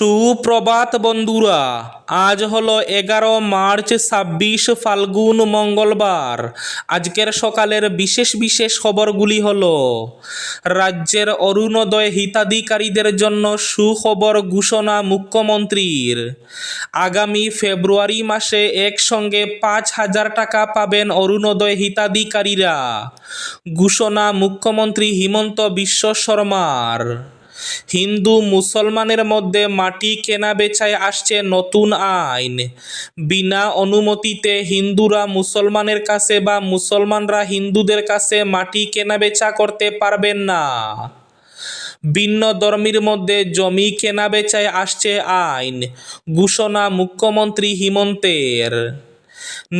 সুপ্রভাত বন্ধুরা, আজ হলো এগারো মার্চ ছাব্বিশ ফাল্গুন মঙ্গলবার। আজকের সকালের বিশেষ বিশেষ খবরগুলি হল, রাজ্যের অরুণোদয় হিতাধিকারীদের জন্য সুখবর ঘোষণা মুখ্যমন্ত্রীর। আগামী ফেব্রুয়ারি মাসে একসঙ্গে পাঁচ হাজার টাকা পাবেন অরুণোদয় হিতাধিকারীরা। ঘোষণা মুখ্যমন্ত্রী হিমন্ত বিশ্ব শর্মার। হিন্দু মুসলমানের মধ্যে মাটি কেনা বেচায় আসছে নতুন আইন। বিনা অনুমতিতে হিন্দুরা মুসলমানের কাছে বা মুসলমানরা হিন্দুদের কাছে মাটি কেনা বেচা করতে পারবেন না। ভিন্ন ধর্মীর মধ্যে জমি কেনা বেচায় আসছে আইন, ঘোষণা মুখ্যমন্ত্রী হিমন্তের।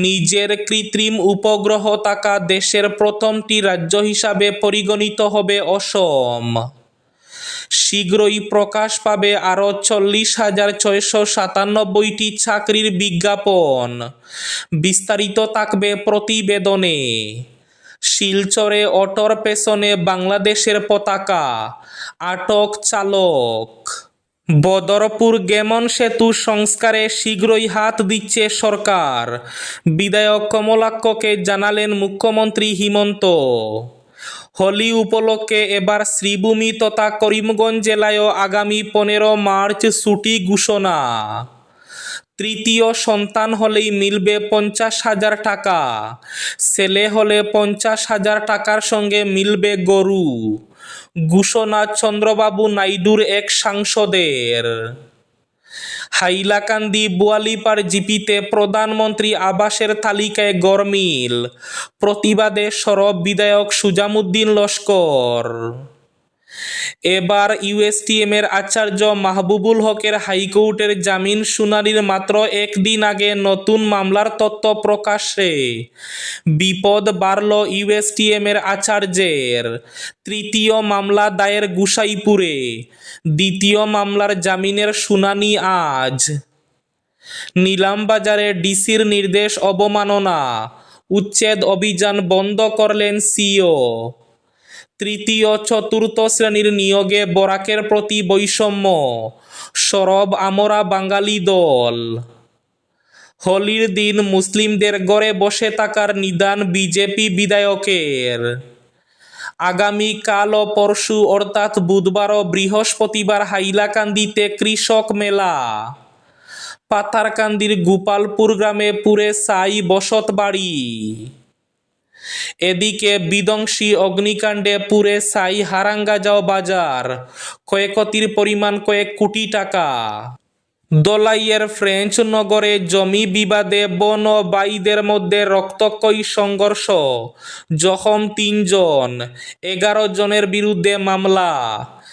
নিজের কৃত্রিম উপগ্রহ থাকা দেশের প্রথমটি রাজ্য হিসাবে পরিগণিত হবে অসম। শীঘ্রই প্রকাশ পাবে আরও চল্লিশ হাজার ছয়শো সাতানব্বইটি চাকরির বিজ্ঞাপন। বিস্তারিত থাকবে প্রতিবেদনে। শিলচরে অটোর পেছনে বাংলাদেশের পতাকা, আটক চালক। বদরপুর গেমন সেতু সংস্কারে শীঘ্রই হাত দিচ্ছে সরকার। বিধায়ক কমলাক্ষকে জানালেন মুখ্যমন্ত্রী হিমন্ত। হোলি উপলক্ষে এবার শ্রীভূমি তথা করিমগঞ্জ জেলায়ও আগামী পনেরো মার্চ ছুটি ঘোষণা। তৃতীয় সন্তান হলেই মিলবে পঞ্চাশ হাজার টাকা। ছেলে হলে পঞ্চাশ হাজার টাকার সঙ্গে মিলবে গরু। ঘোষণা চন্দ্রবাবু নাইডুর এক সাংসদের। হাইলাকান্দি বোয়ালিপার জিপিতে প্রধানমন্ত্রী আবাসের তালিকায় গরমিল। প্রতিবাদে সরব বিধায়ক সুজামুদ্দিন লস্কর। এবার ইউএসটিএম এর আচার্য মাহবুবুল হকের হাইকোর্টের জামিন শুনানির মাত্র একদিন আগে নতুন মামলার তথ্য প্রকাশে বিপদ বাড়ল ইউএসটিএম এর আচার্যের। তৃতীয় মামলা দায়ের গুসাইপুরে। দ্বিতীয় মামলার জামিনের শুনানি আজ। নিলামবাজারে ডিসির নির্দেশ অবমাননা। উচ্ছেদ অভিযান বন্ধ করলেন সিও তৃতীয় চতুর্থ শ্রেণির নিয়োগে বরাকের প্রতি বৈষম্য। সরব আমরা বাঙালি দল। হোলির দিন মুসলিমদের গড়ে বসে থাকার নিদান বিজেপি বিধায়কের। আগামী কাল ও পরশু অর্থাৎ বুধবার ও বৃহস্পতিবার হাইলাকান্দিতে কৃষক মেলা। পাথারকান্দির গোপালপুর গ্রামে পুরে সাই বসত বাড়ি এদিকে বিদংশী অগ্নিকাণ্ডে পুরে সাই হারাঙ্গাজাও বাজার। ক্ষয়ক্ষতির পরিমাণ কয়েক কোটি টাকা। দোলাইয়ের ফ্রেঞ্চ নগরে জমি বিবাদে বন ও বাইদের মধ্যে রক্তক্ষয়ী সংঘর্ষ। জখম তিনজন। এগারো জনের বিরুদ্ধে মামলা।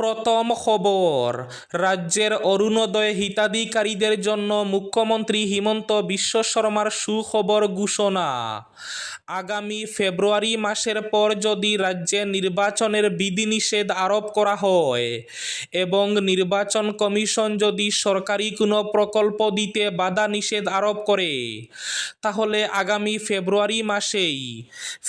প্রথম খবর, রাজ্যের অরুণোদয় হিতাধিকারীদের জন্য মুখ্যমন্ত্রী হিমন্ত বিশ্ব শর্মার সুখবর ঘোষণা। আগামী ফেব্রুয়ারি মাসের পর যদি রাজ্যে নির্বাচনের বিধিনিষেধ আরোপ করা হয় এবং নির্বাচন কমিশন যদি সরকারি কোনো প্রকল্প দিতে বাধা নিষেধ আরোপ করে, তাহলে আগামী ফেব্রুয়ারি মাসেই,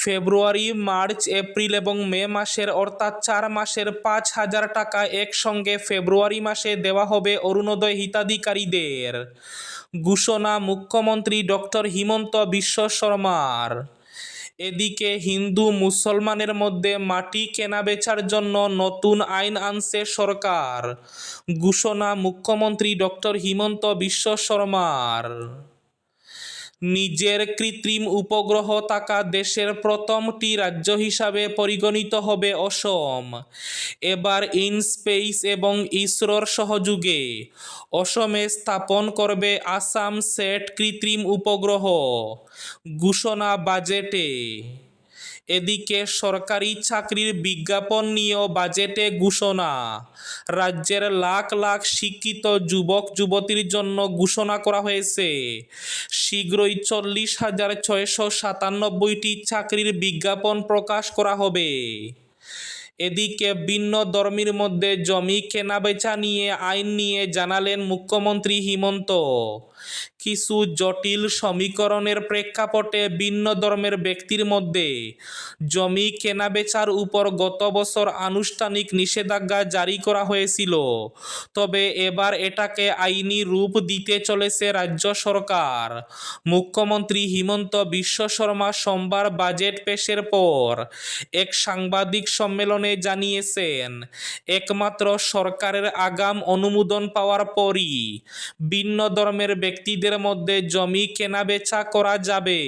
ফেব্রুয়ারি, মার্চ, এপ্রিল এবং মে মাসের অর্থাৎ চার মাসের পাঁচ হাজার টাকা একসঙ্গে ফেব্রুয়ারি মাসে দেওয়া হবে অরুণোদয় হিতাধিকারীদের। ঘোষণা মুখ্যমন্ত্রী ডক্টর হিমন্ত বিশ্ব শর্মার। এদিকে হিন্দু মুসলমানের মধ্যে মাটি কেনাবেচার জন্য নতুন আইন আনছে সরকার। ঘোষণা মুখ্যমন্ত্রী ডক্টর হিমন্ত বিশ্ব শর্মার। নিজের কৃত্রিম উপগ্রহ থাকা দেশের প্রথমটি রাজ্য হিসাবে পরিগণিত হবে অসম, এবার ইনস্পেস এবং ইসরোর সহযোগে। অসমে স্থাপন করবে আসাম সেট কৃত্রিম উপগ্রহ। ঘোষণা বাজেটে। এদিকে সরকারি চাকরির বিজ্ঞাপন নিয়েও বাজেটে ঘোষণা। রাজ্যের লাখ লাখ শিক্ষিত যুবক, যুবতীর জন্য ঘোষণা করা হয়েছে। শীঘ্রই চল্লিশ হাজার ছয়শো সাতানব্বইটি চাকরির বিজ্ঞাপন প্রকাশ করা হবে। এদিকে ভিন্ন ধর্মীর মধ্যে জমি কেনাবেচা নিয়ে আইন নিয়ে জানালেন মুখ্যমন্ত্রী হিমন্ত। কিছু জটিল সমীকরণের প্রেক্ষাপটে ভিন্ন ধর্মের ব্যক্তির মধ্যে জমি কেনাবেচার উপর গত বছর আনুষ্ঠানিক নিষেধাজ্ঞা জারি করা হয়েছিল। তবে এবার এটাকে আইনি রূপ দিতে চলেছে রাজ্য সরকার। মুখ্যমন্ত্রী হিমন্ত বিশ্ব শর্মা সোমবার বাজেট পেশের পর এক সাংবাদিক সম্মেলনে জানিয়েছেন, একমাত্র সরকারের আগাম অনুমোদন পাওয়ার পরই ভিন্ন ধর্মের ব্যক্তিদের মধ্যে জমি কেনাবেচা করা যাবে।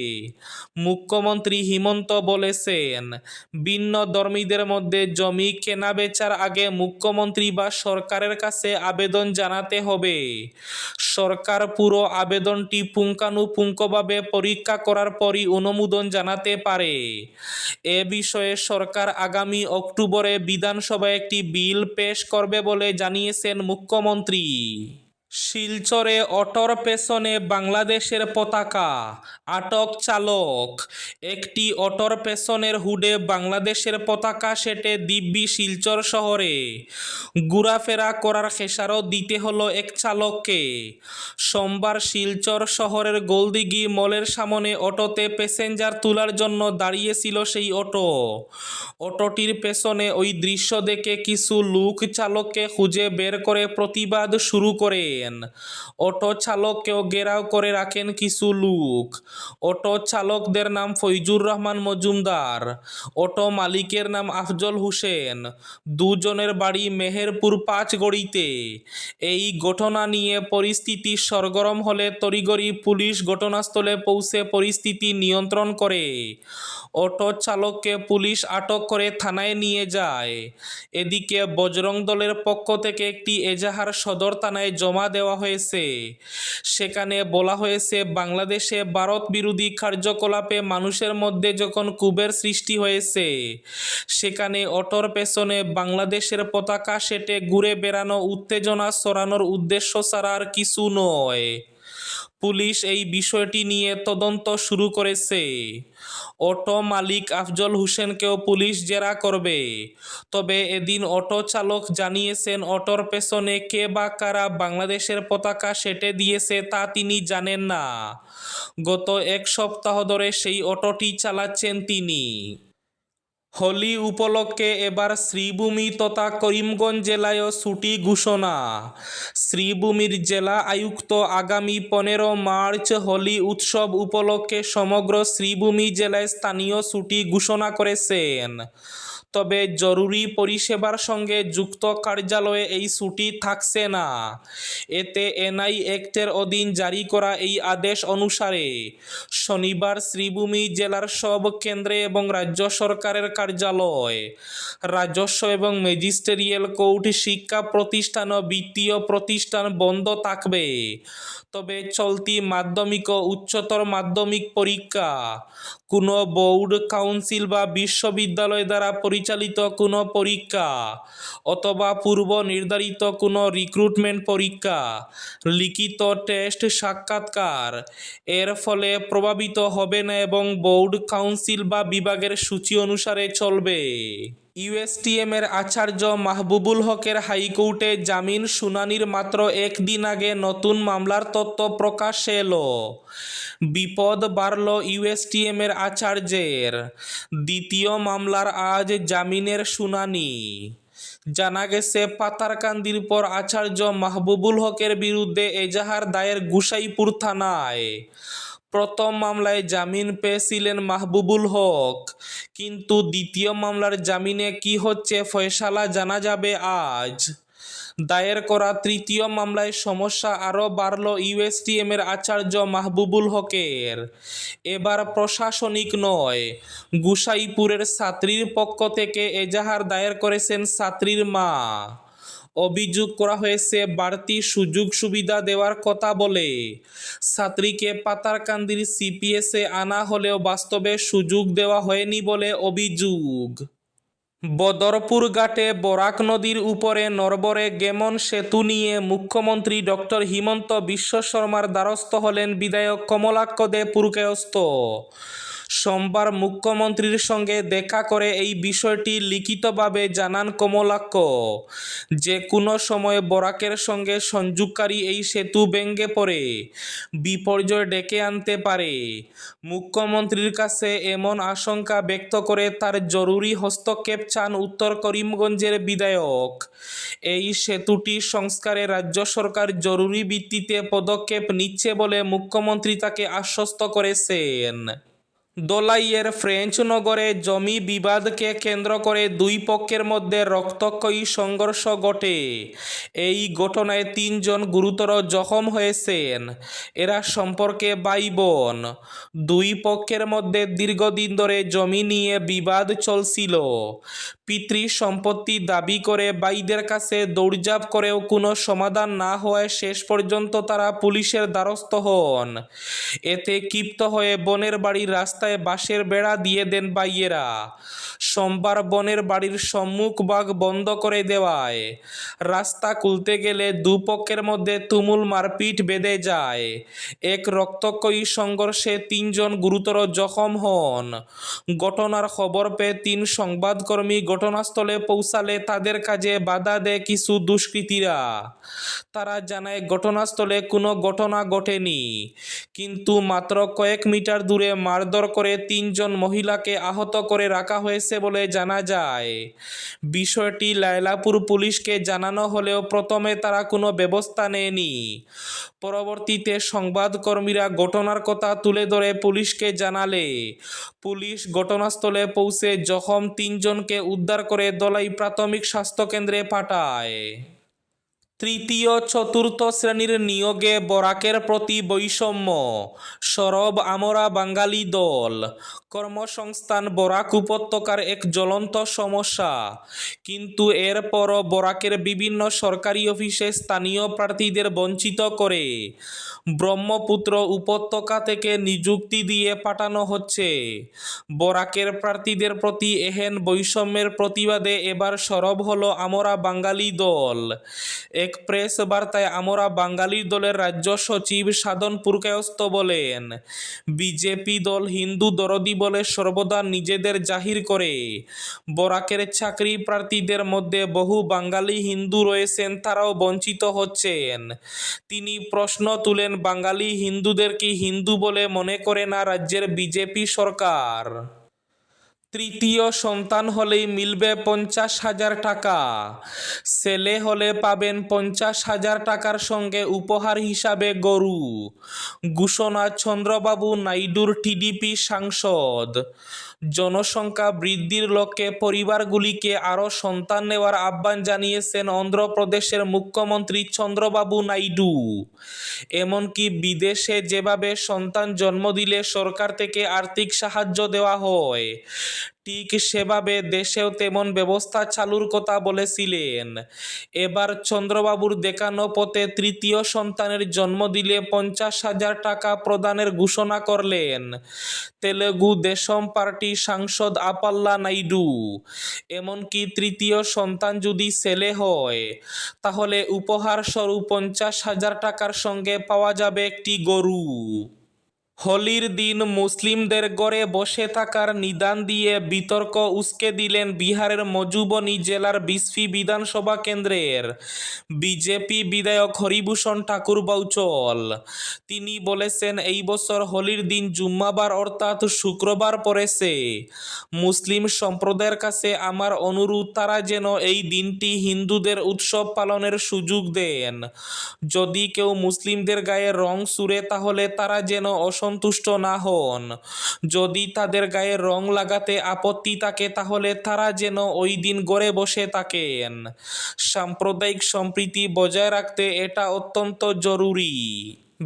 মুখ্যমন্ত্রী হিমন্ত বলেছেন, ভিন্ন ধর্মীদের মধ্যে জমি কেনাবেচার আগে মুখ্যমন্ত্রী বা সরকারের কাছে আবেদন জানাতে হবে। সরকার পুরো আবেদনটি পুঙ্খানুপুঙ্খভাবে পরীক্ষা করার পরই অনুমোদন জানাতে পারে। এ বিষয়ে সরকার আগামী অক্টোবরে বিধানসভায় একটি বিল পেশ করবে বলে জানিয়েছেন মুখ্যমন্ত্রী। শিলচরে অটোর পেছনে বাংলাদেশের পতাকা, আটক চালক। একটি অটোর পেছনের হুডে বাংলাদেশের পতাকা সেটে দিব্যি শিলচর শহরে। ঘোরাফেরা করার খেসারত দিতে হলো এক চালককে। সোমবার শিলচর শহরের গোলদিঘি মলের সামনে অটোতে প্যাসেঞ্জার তোলার জন্য দাঁড়িয়েছিল সেই অটো। অটোটির পেছনে ওই দৃশ্য দেখে কিছু লোক চালককে খুঁজে বের করে প্রতিবাদ শুরু করেন। অটো চালককেও ঘেরাও করে রাখেন কিছু লোক। অটো চালকদের নাম ফৈজুর রহমান মজুমদার। অটো মালিকের নাম আফজল হোসেন। দুজনের বাড়ি মেহেরপুর পাঁচগড়িতে। এই ঘটনা নিয়ে পরিস্থিতি সরগরম হলে তরিগরি পুলিশ ঘটনাস্থলে পৌঁছে পরিস্থিতি নিয়ন্ত্রণ করে। অটো চালককে পুলিশ আটক করে থানায় নিয়ে যায়। এদিকে বজরং দলের পক্ষ থেকে একটি এজাহার সদর থানায় জমা দেওয়া হয়েছে। সেখানে বলা হয়েছে, বাংলাদেশে ভারত বিরোধী কার্যকলাপে মানুষের মধ্যে যখন কুবের সৃষ্টি হয়েছে, সেখানে অটোর পেছনে বাংলাদেশের পতাকা সেটে ঘুরে বেড়ানো উত্তেজনা ছড়ানোর উদ্দেশ্য ছাড়া আর কিছু নয়। পুলিশ এই বিষয়টি নিয়ে তদন্ত শুরু করেছে। অটো মালিক আফজল হোসেনকেও পুলিশ জেরা করবে। তবে এদিন অটো চালক জানিয়েছেন, অটোর পেছনে কে বা কারা বাংলাদেশের পতাকা সেটে দিয়েছে তা তিনি জানেন না। গত এক সপ্তাহ ধরে সেই অটোটি চালাচ্ছেন তিনি। হোলি উপলক্ষে এবার শ্রীভূমি তথা করিমগঞ্জ জেলায়ও ছুটি ঘোষণা। শ্রীভূমির জেলা আয়ুক্ত আগামী পনেরো মার্চ হোলি উৎসব উপলক্ষে সমগ্র শ্রীভূমি জেলায় স্থানীয় ছুটি ঘোষণা করেছেন। তবে জরুরি পরিষেবার সঙ্গে যুক্ত কার্যালয়ে এই ছুটি থাকছে না। এতে এনআই অ্যাক্টের অধীন জারি করা এই আদেশ অনুসারে শনিবার শ্রীভূমি জেলার সব কেন্দ্রে এবং রাজ্য সরকারের কার্যালয়। রাজস্ব এবং ম্যাজিস্টেরিয়াল কোর্ট শিক্ষা প্রতিষ্ঠান ও বিত্তীয় প্রতিষ্ঠান বন্ধ থাকবে। তবে চলতি মাধ্যমিক ও উচ্চতর মাধ্যমিক পরীক্ষা। কোনো বোর্ড, কাউন্সিল বা বিশ্ববিদ্যালয় দ্বারা পরিচালিত কোনো পরীক্ষা অথবা পূর্ব নির্ধারিত কোনো রিক্রুটমেন্ট পরীক্ষা, লিখিত টেস্ট সাক্ষাৎকার, এর ফলে প্রভাবিত হবে না এবং বোর্ড, কাউন্সিল বা বিভাগের সূচি অনুসারে চলবে। ইউএসটিএম এর আচার্য মাহবুবুল হকের হাইকোর্টে জামিন শুনানির মাত্র একদিন আগে নতুন মামলার তথ্য প্রকাশ এলো। বিপদ বাড়ল ইউএসটিএম এর আচার্যের। দ্বিতীয় মামলার আজ জামিনের শুনানি। জানা গেছে, পাতারকান্দির পর আচার্য মাহবুবুল হকের বিরুদ্ধে এজাহার দায়ের গুসাইপুর থানায়। প্রথম মামলায় জামিন পেয়েছিলেন মাহবুবুল হক। কিন্তু দ্বিতীয় মামলার জামিনে কি হচ্ছে ফয়সালা জানা যাবে আজ। দায়ের করা তৃতীয় মামলায় সমস্যা আরও বাড়ল ইউএসটিএম এর আচার্য মাহবুবুল হকের। এবার প্রশাসনিক নয়, গুসাইপুরের ছাত্রীর পক্ষ থেকে এজাহার দায়ের করেছেন ছাত্রীর মা। অভিযোগ করা হয়েছে, বাড়তি সুযোগ সুবিধা দেওয়ার কথা বলে। ছাত্রীকে পাতারকান্দির সিপিএসে আনা হলেও বাস্তবে সুযোগ দেওয়া হয়নি বলে অভিযোগ। বদরপুর ঘাটে বরাক নদীর উপরে নরবরে গেমন সেতু নিয়ে মুখ্যমন্ত্রী ডক্টর হিমন্ত বিশ্ব শর্মার দ্বারস্থ হলেন বিধায়ক কমলাক্ষ দে পুরকায়স্থ সোমবার মুখ্যমন্ত্রীর সঙ্গে দেখা করে এই বিষয়টি লিখিতভাবে জানান কমলাক্ষ। যে কোনো সময় বরাকের সঙ্গে সংযোগকারী এই সেতু ভেঙে পড়ে, বিপর্যয় ডেকে আনতে পারে। মুখ্যমন্ত্রীর কাছে এমন আশঙ্কা ব্যক্ত করে তার জরুরি হস্তক্ষেপ চান উত্তর করিমগঞ্জের বিধায়ক। এই সেতুটি সংস্কারে রাজ্য সরকার জরুরি ভিত্তিতে পদক্ষেপ নিচ্ছে বলে মুখ্যমন্ত্রী তাকে আশ্বস্ত করেছেন। দোলাইয়ের ফ্রেঞ্চ নগরে জমি বিবাদকে কেন্দ্র করে দুই পক্ষের মধ্যে রক্তক্ষয়ী সংঘর্ষ ঘটে। এই ঘটনায় তিনজন গুরুতর জখম হয়েছেন। এরা সম্পর্কে ভাই বোন দুই পক্ষের মধ্যে দীর্ঘদিন ধরে জমি নিয়ে বিবাদ চলছিল। পিতৃ সম্পত্তি দাবি করে ভাইদের কাছে দৌড়ঝাঁপ করেও কোনো সমাধান না হওয়ায় শেষ পর্যন্ত তারা পুলিশের দ্বারস্থ হন। এতে ক্ষিপ্ত হয়ে বনের বাড়ির রাস্তায় বাঁশের বেড়া দিয়ে দেন বাইয়েরা। সোমবার বনের বাড়ির সম্মুখ বাগ বন্ধ করে দেওয়ায়। রাস্তা খুলতে গেলে দুপক্ষের মধ্যে তুমুল মারপিট বেঁধে যায়। এক রক্তক্ষয়ী সংঘর্ষে তিনজন গুরুতর জখম হন। ঘটনার খবর পেয়ে তিন সংবাদকর্মী ঘটনাস্থলে পৌঁছালে তাদের কাজে বাধা দেয় কিছু দুষ্কৃতীরা। তারা জানায়, ঘটনাস্থলে কোনো ঘটনা ঘটেনি। কিন্তু মাত্র কয়েক মিটার দূরে মারধর করে তিনজন মহিলাকে আহত করে রাখা হয়েছে বলে জানা যায়। বিষয়টি লায়লাপুর পুলিশকে জানানো হলেও প্রথমে তারা কোনো ব্যবস্থা নেয়নি। পরবর্তীতে সংবাদকর্মীরা ঘটনার কথা তুলে ধরে পুলিশকে জানালে। পুলিশ ঘটনাস্থলে পৌঁছে জখম তিনজনকে উদ্ধার করে দলাই প্রাথমিক স্বাস্থ্যকেন্দ্রে পাঠায়। তৃতীয় চতুর্থ শ্রেণির নিয়োগে বরাকের প্রতি বৈষম্য। সরব আমরা বাঙালি দল। কর্মসংস্থান বরাক উপত্যকার এক জ্বলন্ত সমস্যা। কিন্তু এরপরও বরাকের বিভিন্ন সরকারি অফিসে স্থানীয় প্রার্থীদের বঞ্চিত করে। ব্রহ্মপুত্র উপত্যকা থেকে নিযুক্তি দিয়ে পাঠানো হচ্ছে। বরাকের প্রার্থীদের প্রতি এহেন বৈষম্যের প্রতিবাদে এবার সরব হলো আমরা বাঙালি দল। এক প্রেস বার্তায় আমরা বাঙালি দলের রাজ্য সচিব সাধন পুরকায়স্ত বলেন, বিজেপি দল হিন্দু দরদি বলে সর্বদা নিজেদের জাহির করে। বরাকের চাকরি প্রার্থীদের মধ্যে বহু বাঙালি হিন্দু রয়েছেন, তারাও বঞ্চিত হচ্ছেন। তিনি প্রশ্ন তুলেন, বাঙালি হিন্দুদের কি হিন্দু বলে মনে করে না রাজ্যের বিজেপি সরকার? তৃতীয় সন্তান হলেই মিলবে পঞ্চাশ হাজার টাকা। ছেলে হলে পাবেন পঞ্চাশ হাজার টাকার সঙ্গে উপহার হিসাবে গরু। ঘোষণা চন্দ্রবাবু নাইডুর টিডিপি সাংসদ। জনসংখ্যা বৃদ্ধির লক্ষ্যে পরিবারগুলিকে আরও সন্তান নেওয়ার আহ্বান জানিয়েছেন অন্ধ্রপ্রদেশের মুখ্যমন্ত্রী চন্দ্রবাবু নাইডু। এমনকি বিদেশে যেভাবে সন্তান জন্ম দিলে সরকার থেকে আর্থিক সাহায্য দেওয়া হয় ঠিক সেভাবে দেশেও তেমন ব্যবস্থা চালুর কথা বলেছিলেন। এবার চন্দ্রবাবুর দেখানো পথে তৃতীয় সন্তানের জন্ম দিলে পঞ্চাশ হাজার টাকা প্রদানের ঘোষণা করলেন তেলেগু দেশম পার্টি সাংসদ আপাল্লা নাইডু। এমনকি তৃতীয় সন্তান যদি ছেলে হয়, তাহলে উপহার স্বরূপ পঞ্চাশ হাজার টাকার সঙ্গে পাওয়া যাবে একটি গরু। হোলির দিন মুসলিমদের গড়ে বসে থাকার নিদান দিয়ে বিতর্ক উস্কে দিলেন বিহারের মজুবনী জেলার বিসফি বিধানসভা কেন্দ্রের। বিজেপি বিধায়ক হরিভূষণ ঠাকুর বাউচল। তিনি বলেছেন, এই বছর হোলির দিন জুম্মাবার অর্থাৎ শুক্রবার পড়েছে। মুসলিম সম্প্রদায়ের কাছে আমার অনুরোধ, তারা যেন এই দিনটি হিন্দুদের উৎসব পালনের সুযোগ দেন। যদি কেউ মুসলিমদের গায়ে রং সুরে তাহলে তারা যেন অসন্তুষ্ট না হন। যদি তাদের গায়ে রং লাগাতে আপত্তি থাকে, তাহলে তারা যেন ওই দিন গড়ে বসে থাকেন। সাম্প্রদায়িক সম্প্রীতি বজায় রাখতে এটা অত্যন্ত জরুরি।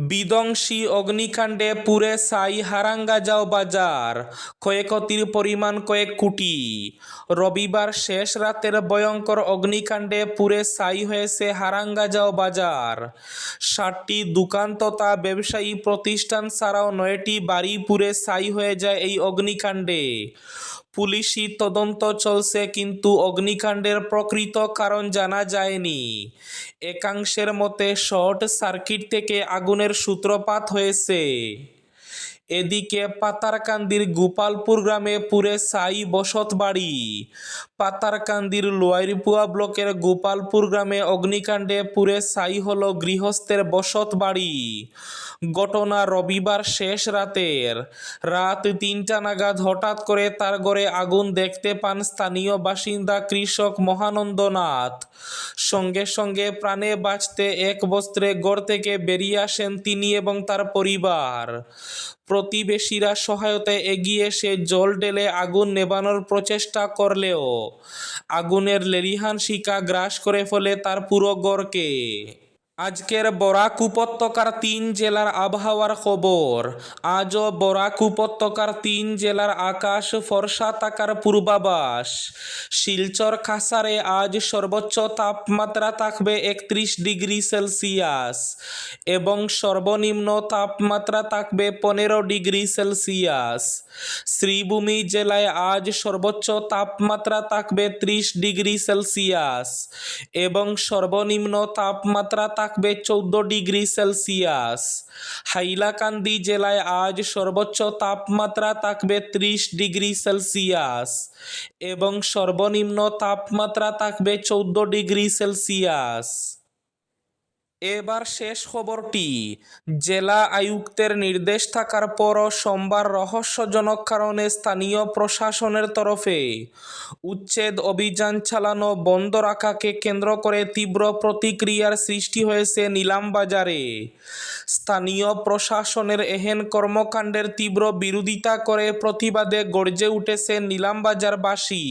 বিধ্বংসী অগ্নিকাণ্ডে পুড়ে ছাই হারাঙ্গাজাও বাজার ক্ষয়ক্ষতির পরিমাণ কয়েক কোটি। রবিবার শেষ রাতের ভয়ঙ্কর অগ্নিকাণ্ডে পুরে সাই হয়েছে হারাঙ্গাজাও বাজার ষাটটি দোকান তথা ব্যবসায়ী প্রতিষ্ঠান ছাড়াও নয়টি বাড়ি পুরে সাই হয়ে যায় এই অগ্নিকাণ্ডে। পুলিশি তদন্ত চলছে, কিন্তু অগ্নিকাণ্ডের প্রকৃত কারণ জানা যায়নি। একাংশের মতে শর্ট সার্কিট থেকে আগুনের সূত্রপাত হয়েছে। এদিকে পাতারকান্দির গোপালপুর গ্রামে পুরে সাই বসত বাড়ি। পাতারকান্দির লোয়ারিপুয়া ব্লকের গোপালপুর গ্রামে অগ্নিকাণ্ডে পুরে সাই হল গৃহস্থের বসত বাড়ি। ঘটনা রবিবার শেষ রাতের। রাত তিনটা নাগাদ হঠাৎ করে তার ঘরে আগুন দেখতে পান স্থানীয় বাসিন্দা কৃষক মহানন্দ নাথ সঙ্গে সঙ্গে প্রাণে বাঁচতে এক বস্ত্রে ঘর থেকে বেরিয়ে আসেন তিনি এবং তার পরিবার। প্রতিবেশীরা সহায়তায় এগিয়ে এসে জল ঢেলে আগুন নেবানোর প্রচেষ্টা করলেও আগুনের লেলিহান শিকা গ্রাস করে ফেলে তার পুরো গড়কে। আজকের বরাক উপত্যকার তিন জেলার আবহাওয়ার খবর। আজও বরাক উপত্যকার তিন জেলার আকাশ ফর্সা থাকার পূর্বাভাস। শিলচর খাসারে আজ সর্বোচ্চ তাপমাত্রা থাকবে একত্রিশ ডিগ্রি সেলসিয়াস এবং সর্বনিম্ন তাপমাত্রা থাকবে পনেরো ডিগ্রি সেলসিয়াস। শ্রীভূমি জেলায় আজ সর্বোচ্চ তাপমাত্রা থাকবে ত্রিশ ডিগ্রি সেলসিয়াস এবং সর্বনিম্ন তাপমাত্রা থাকবে চৌদ্দ ডিগ্রি সেলসিয়াস। হাইলাকান্দি জেলায় আজ সর্বোচ্চ তাপমাত্রা থাকবে ত্রিশ ডিগ্রি সেলসিয়াস এবং সর্বনিম্ন তাপমাত্রা থাকবে চৌদ্দ ডিগ্রি সেলসিয়াস। এবার শেষ খবরটি। জেলা আয়ুক্তের নির্দেশ থাকার পরও সোমবার রহস্যজনক কারণে স্থানীয় প্রশাসনের তরফে উচ্ছেদ অভিযান চালানো বন্ধ রাখাকে কেন্দ্র করে তীব্র প্রতিক্রিয়ার সৃষ্টি হয়েছে নিলামবাজারে স্থানীয় প্রশাসনের এহেন কর্মকাণ্ডের তীব্র বিরোধিতা করে প্রতিবাদে গর্জে উঠেছে নিলামবাজারবাসী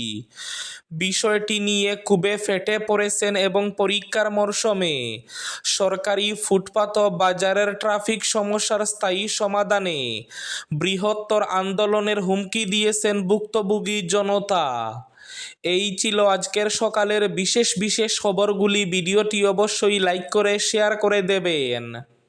বিষয়টি নিয়ে খুবই ফেটে পড়েছেন এবং পরীক্ষার মরশুমে সরকারি ফুটপাত ও বাজারের ট্রাফিক সমস্যার স্থায়ী সমাধানে বৃহত্তর আন্দোলনের হুমকি দিয়েছেন ভুক্তভোগী জনতা। এই ছিল আজকের সকালের বিশেষ বিশেষ খবরগুলি। ভিডিওটি অবশ্যই লাইক করে, শেয়ার করে দেবেন।